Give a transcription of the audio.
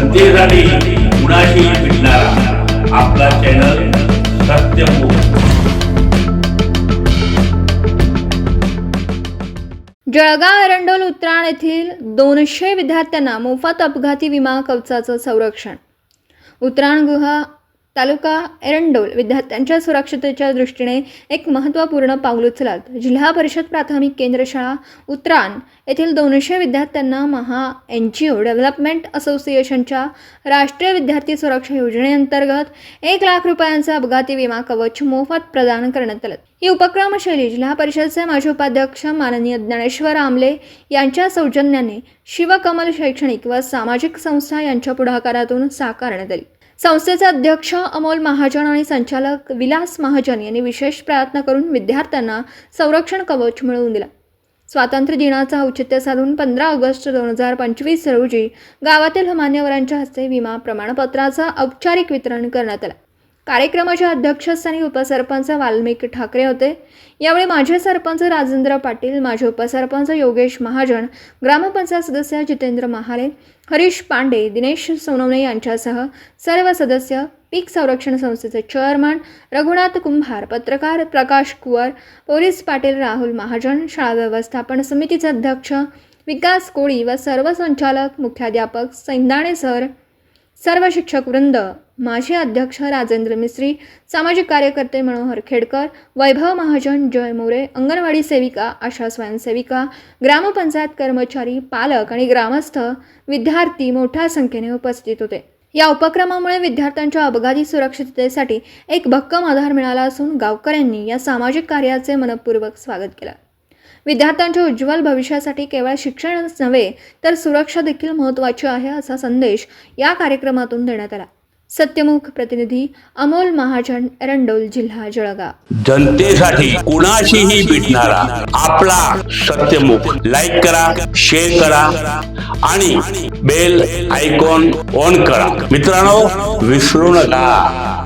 जनतेसाठी कुणाशी भेटणारा. आपला चॅनल सत्यमुख जळगाव एरंडोल उत्राण येथील दोनशे विद्यार्थ्यांना मोफत अपघाती विमा कवचाचं संरक्षण. उत्राण गुहा तालुका एरंडोल विद्यार्थ्यांच्या सुरक्षतेच्या दृष्टीने एक महत्त्वपूर्ण पाऊल उचलत. जिल्हा परिषद प्राथमिक केंद्र शाळा उत्राण येथील दोनशे विद्यार्थ्यांना महा एन जी ओ डेव्हलपमेंट असोसिएशनच्या राष्ट्रीय विद्यार्थी सुरक्षा योजनेअंतर्गत एक लाख रुपयांचा अपघाती विमा कवच मोफत प्रदान करण्यात आलं. ही उपक्रमशैली जिल्हा परिषदचे माजी उपाध्यक्ष माननीय ज्ञानेश्वर आमले यांच्या सौजन्याने शिवकमल शैक्षणिक व सामाजिक संस्था यांच्या पुढाकारातून साकारण्यात आली. संस्थेचे अध्यक्ष अमोल महाजन आणि संचालक विलास महाजन यांनी विशेष प्रयत्न करून विद्यार्थ्यांना संरक्षण कवच मिळवून दिला. स्वातंत्र्य दिनाचं औचित्य साधून पंधरा ऑगस्ट दोन हजार पंचवीस रोजी गावातील मान्यवरांच्या हस्ते विमा प्रमाणपत्राचं औपचारिक वितरण करण्यात आलं. कार्यक्रमाच्या अध्यक्षस्थानी उपसरपंच वाल्मिकी ठाकरे होते. यावेळी माझे सरपंच राजेंद्र पाटील माझे उपसरपंच योगेश महाजन ग्रामपंचायत सदस्य जितेंद्र महाले हरीश पांडे दिनेश सोनवणे यांच्यासह सर्व सदस्य पीक संरक्षण संस्थेचे चेअरमन रघुनाथ कुंभार पत्रकार प्रकाश कुवर पोलीस पाटील राहुल महाजन शाळा व्यवस्थापन समितीचे अध्यक्ष विकास कोळी व सर्व संचालक मुख्याध्यापक सैंदाणे सर सर्व शिक्षक वृंद माजी अध्यक्ष राजेंद्र मिस्त्री सामाजिक कार्यकर्ते मनोहर खेडकर वैभव महाजन जय मोरे अंगणवाडी सेविका आशा स्वयंसेविका ग्रामपंचायत कर्मचारी पालक आणि ग्रामस्थ विद्यार्थी मोठ्या संख्येने उपस्थित होते. या उपक्रमामुळे विद्यार्थ्यांच्या अपघाती सुरक्षिततेसाठी एक भक्कम आधार मिळाला असून गावकऱ्यांनी या सामाजिक कार्याचे मनपूर्वक स्वागत केलं. विद्यार्थ्यांच्या उज्ज्वल भविष्यासाठी केवळ शिक्षणच नव्हे तर सुरक्षा देखील महत्त्वाची आहे असा संदेश या कार्यक्रमातून देण्यात आला. सत्यमुख प्रतिनिधी अमोल महाजन रंडोल जिल्हा जळगाव. जनतेसाठी कुणाशीही भेटणारा आपला सत्यमुख लाईक करा शेअर करा आणि बेल आयकॉन ऑन करा. मित्रांनो विसरू नका.